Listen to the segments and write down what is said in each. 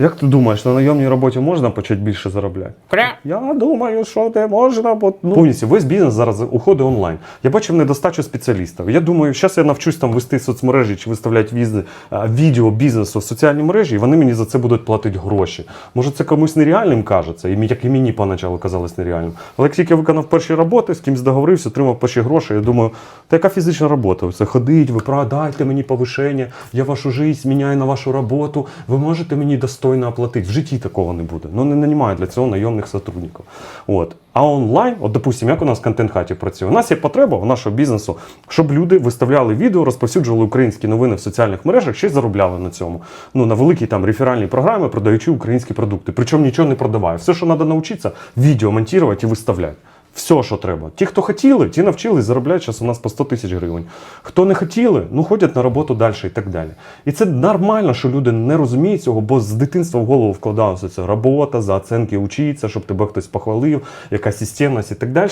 Як ти думаєш, на найомній роботі можна почати більше заробляти? Я думаю, що не можна, бо ну, повністю весь бізнес зараз уходить онлайн. Я бачив недостачу спеціалістів. Я думаю, зараз я навчусь там вести соцмережі чи виставляти візи, відео бізнесу в соціальні мережі, і вони мені за це будуть платити гроші. Може, це комусь нереальним кажеться, і як і мені поначалу казалось нереальним. Але як тільки я виконав перші роботи, з кимось договорився, отримав перші гроші, я думаю, та яка фізична робота? Це ходить, ви продайте мені повишення, я вашу життя міняю на вашу роботу, ви можете мені достойно оплатити. В житті такого не буде. Ну не нанімаю для цього найомних сотрудників. От. А онлайн, от допустимо, як у нас в контент-хаті працює, у нас є потреба у нашого бізнесу, щоб люди виставляли відео, розповсюджували українські новини в соціальних мережах, ще й заробляли на цьому. Ну на великій там реферальній програмі, продаючи українські продукти. Причому нічого не продаває. Все, що треба навчитися, відео монтувати і виставляти. Все, що треба. Ті, хто хотіли, ті навчились, заробляють зараз у нас по 100 тисяч гривень. Хто не хотіли, ну ходять на роботу далі і так далі. І це нормально, що люди не розуміють цього, бо з дитинства в голову вкладалося це робота, за оценки учиться, щоб тебе хтось похвалив, якась системність і так далі.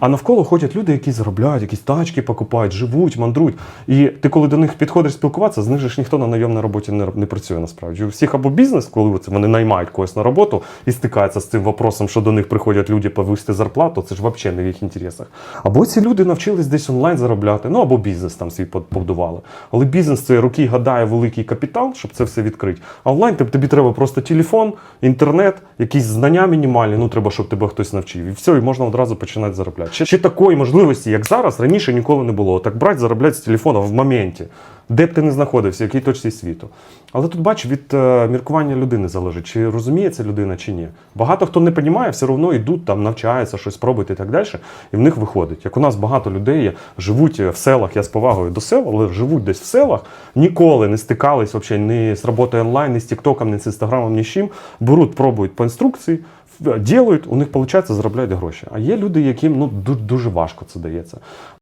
А навколо ходять люди, які заробляють, якісь тачки покупають, живуть, мандрують. І ти, коли до них підходиш спілкуватися, з них же ж ніхто на найомній роботі не, не працює насправді. У всіх або бізнес, коли вони наймають когось на роботу і стикаються з цим вопросом, що до них приходять люди повисти зарплату, це ж взагалі не в їх інтересах. Або ці люди навчились десь онлайн заробляти, ну або бізнес там свій побудували. Але бізнес це руки гадає великий капітал, щоб це все відкрити. А онлайн тобі треба просто телефон, інтернет, якісь знання мінімальні. Ну треба, щоб тебе хтось навчив. І все, і можна одразу починати заробляти. Ще, ще такої можливості, як зараз, раніше ніколи не було. Так брати, заробляти з телефона в моменті, де б ти не знаходився, в якій точці світу. Але тут бач, від е, міркування людини залежить, чи розуміє це людина, чи ні. Багато хто не розуміє, все одно йдуть там, навчаються, щось пробують і так далі. І в них виходить. Як у нас багато людей є, живуть в селах, я з повагою до сел, але живуть десь в селах, ніколи не стикались взагалі ні з роботою онлайн, ні з Тіктоком, ні з Інстаграмом, ні з чим. Беруть, пробують по інструкції, ділають, у них виходить, заробляють гроші. А є люди, яким ну ду- дуже важко це дається.